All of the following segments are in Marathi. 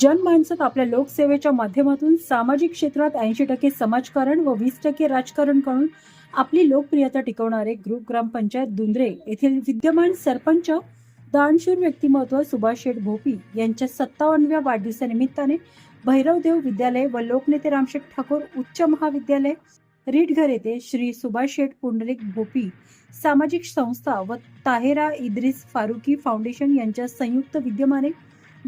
जनमानसात आपल्या लोकसेवेच्या माध्यमातून सामाजिक क्षेत्रात ऐंशी टक्के समाजकारण व वीस टक्के राजकारण करून आपली लोकप्रियता टिकवणारे ग्रुप ग्रामपंचायत दुंद्रे येथील विद्यमान सरपंच दानशूर व्यक्तिमत्व सुभाष शेठ भोपी यांच्या सत्तावन्नव्या वाढदिवसानिमित्ताने भैरवदेव विद्यालय व लोकनेते रामशेठ ठाकूर उच्च महाविद्यालय रीटघर येथे श्री सुभाष शेठ पुंडलिक भोपी सामाजिक संस्था व ताहेरा इद्रिस फारुकी फाउंडेशन यांच्या संयुक्त विद्यमाने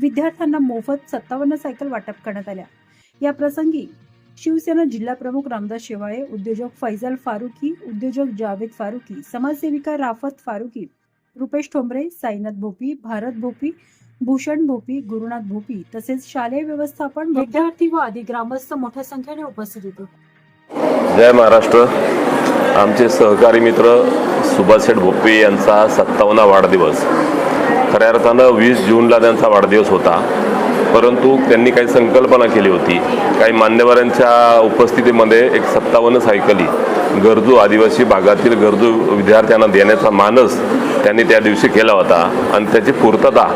विद्यार्थ्यांना मोफत सत्तावन्न सायकल वाटप करण्यात आल्या. या प्रसंगी शिवसेना जिल्हा प्रमुख रामदास शेवाळे उद्योजक फैजल फारुकी उद्योजक जावेद फारुकी समाजसेविका राफत फारुकी रुपेश ठोंबरे साईनाथ भोपी भारत भोपी भूषण भोपी गुरुनाथ भोपी तसेच शालेय व्यवस्थापन विद्यार्थी व आदी ग्रामस्थ मोठ्या संख्येने उपस्थित होते. जय महाराष्ट्र. आमचे सहकारी मित्र सुभाष शेठ भोपे यांचा सत्तावन्ना वाढदिवस. खऱ्या अर्थानं वीस जूनला त्यांचा वाढदिवस होता. परंतु त्यांनी काही संकल्पना केली होती. काही मान्यवरांच्या उपस्थितीमध्ये एक सत्तावन्न सायकली गरजू आदिवासी भागातील गरजू विद्यार्थ्यांना देण्याचा मानस त्यांनी त्या दिवशी केला होता. आणि त्याची पूर्तता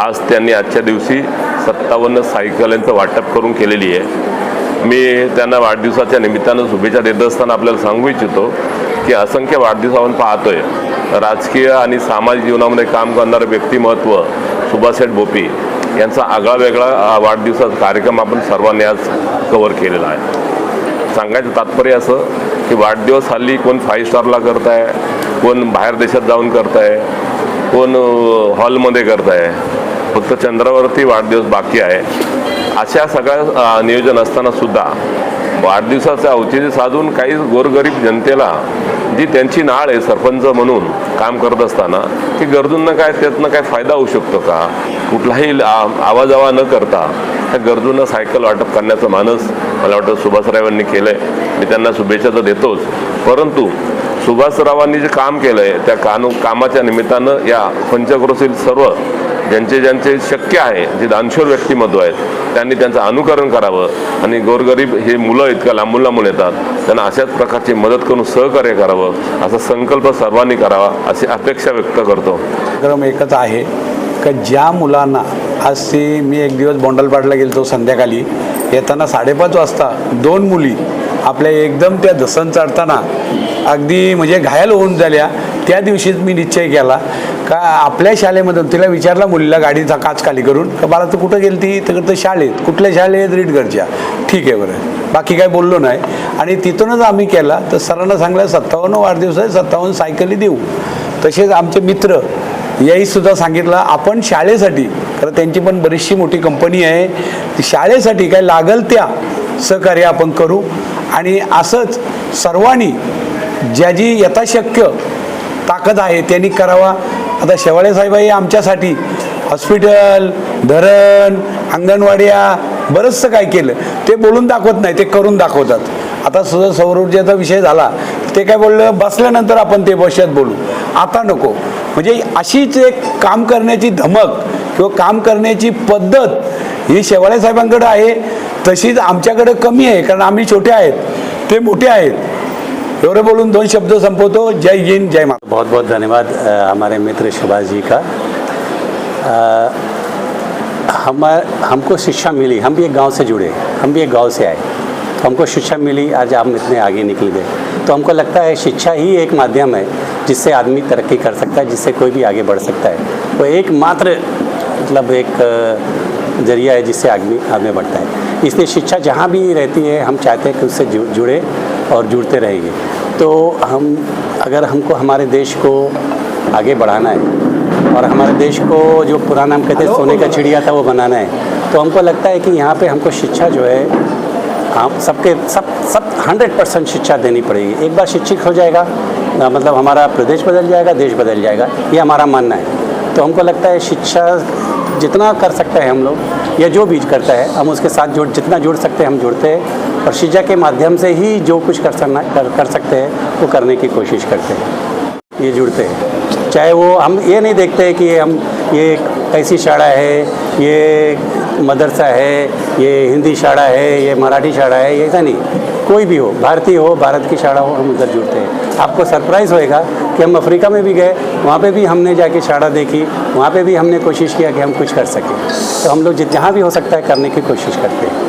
आज त्यांनी आजच्या दिवशी सत्तावन्न सायकलींचं वाटप करून केलेली आहे. मी त्यांना वाढदिवसाच्या निमित्तानं शुभेच्छा देत असताना आपल्याला सांगू इच्छितो की असंख्य वाढदिवस आपण पाहतोय. राजकीय आणि सामाजिक जीवनामध्ये काम करणारं व्यक्तिमत्व सुभाषेठ बोपी यांचा आगळा वेगळा वाढदिवसाचा कार्यक्रम आपण सर्वांनी आज कवर केलेला आहे. सांगायचं तात्पर्य असं की वाढदिवस हल्ली कोण फाईव्ह स्टारला करत आहे कोण बाहेर देशात जाऊन करत आहे कोण हॉलमध्ये करत आहे फक्त चंद्रावरती वाढदिवस बाकी आहे. अशा सगळ्या नियोजन असताना सुद्धा वाढदिवसाचं औचित्य साधून काही गोरगरीब जनतेला जी त्यांची नाळ आहे सरपंच म्हणून काम करत असताना की गरजूंना काय त्यातनं काय फायदा होऊ शकतो का? कुठलाही आवाजावा न करता त्या गरजूंना सायकल वाटप करण्याचं मानस मला वाटतं सुभाषरावांनी केलं आहे मी त्यांना शुभेच्छा तर देतोच. परंतु सुभाषरावांनी जे काम केलं आहे त्या कानू कामाच्या निमित्तानं या पंचक्रोशील सर्व ज्यांचे ज्यांचे शक्य आहे जे दानशूर व्यक्तिमत्व आहेत त्यांनी त्यांचं अनुकरण करावं. आणि गोरगरीब हे मुलं इतक्या लांबून लांबून येतात. त्यांना अशाच प्रकारची मदत करून सहकार्य करावं. असा संकल्प सर्वांनी करावा अशी अपेक्षा व्यक्त करतो. कार्यक्रम एकच आहे का ज्या मुलांना आज ते मी एक दिवस बोंडलपाडला गेलो संध्याकाळी. येताना साडेपाच वाजता दोन मुली आपल्या एकदम त्या धसन चढताना अगदी म्हणजे घायल होऊन झाल्या. त्या दिवशीच मी निश्चय केला का आपल्या शाळेमधून तिला विचारला मुलीला गाडीचा काच खाली करून. का बाळा तू कुठं गेली ती तर तर शाळेत. कुठल्या शाळेत रीडगडच्या ठीक आहे बरं. बाकी काय बोललो नाही. आणि तिथूनच आम्ही केला. तर सरांना सांगलं सत्तावन्न वाढदिवस आहे सत्तावन्न सायकली देऊ. तसेच आमचे मित्र याही सुद्धा सांगितलं आपण शाळेसाठी कारण त्यांची पण बरीचशी मोठी कंपनी आहे ती शाळेसाठी काय लागल त्या सहकार्य आपण करू. आणि असंच सर्वांनी ज्या जी यथाशक्य ताकद आहे त्यांनी करावा. आता शेवाळे साहेब आमच्यासाठी हॉस्पिटल धरण अंगणवाड्या बरंचसं काय केलं. ते बोलून दाखवत नाही ते करून दाखवतात. आता सुद्धा सौर ऊर्जेचा विषय झाला. ते काय बोललं बसल्यानंतर आपण ते बसत बोलू. आता नको. म्हणजे अशीच एक काम करण्याची धमक किंवा काम करण्याची पद्धत ही शेवाळे साहेबांकडे आहे. तशीच आमच्याकडे कमी आहे कारण आम्ही छोटे आहेत. ते मोठे आहेत. एवढं बोलून शब्द संपवतो जय हिंद, जय माता बहुत बहुत धन्यवाद हमारे मित्र सुभाष जी का। हम हमको शिक्षा मिली। हम भी एक गाँव से जुड़े, हम भी एक गाँव से आए। तो हमको शिक्षा मिली, आज हम इतने आगे निकल गए। तो हमको लगता है शिक्षा ही एक माध्यम है, जिससे आदमी तरक्की कर सकता है, जिससे कोई भी आगे बढ़ सकता है। वो एकमात्र मतलब एक ज़रिया है जिससे आदमी आगे बढ़ता है। इसलिए शिक्षा जहाँ भी रहती है, हम चाहते हैं कि उससे जुड़े। और जुड़ते रहेंगे। तो हम, अगर हमको हमारे देश को आगे बढ़ाना है और हमारे देश को जो पुराना, हम कहते हैं, सोने का चिड़िया था, वो बनाना है तो हमको लगता है कि यहाँ पे हमको शिक्षा जो है, हम सबके, सब सब हंड्रेड परसेंट शिक्षा देनी पड़ेगी। एक बार शिक्षित हो जाएगा मतलब हमारा प्रदेश बदल जाएगा, देश बदल जाएगा, ये हमारा मानना है। तो हमको लगता है शिक्षा जितना कर सकते हैं हम लोग, या जो भी करता है, हम उसके साथ जुड़, जितना जुड़ सकते हैं, हम जुड़ते हैं। और शिक्षा के माध्यम से ही जो कुछ कर सकना कर, कर सकते हैं वो करने की कोशिश करते हैं। ये जुड़ते हैं। चाहे वो हम ये नहीं देखते कि हम ये कैसी शाला है ये मदरसा है ये हिंदी शाला है ये मराठी शाला है ऐसा नहीं। कोई भी हो भारतीय हो भारत की शाड़ा हो हम उधर जुड़ते हैं। आपको सरप्राइज़ होएगा कि हम अफ्रीका में भी गए वहाँ पे भी हमने जाके शाड़ा देखी वहाँ पे भी हमने कोशिश किया कि हम कुछ कर सकें। तो हम लोग जहाँ भी हो सकता है करने की कोशिश करते हैं।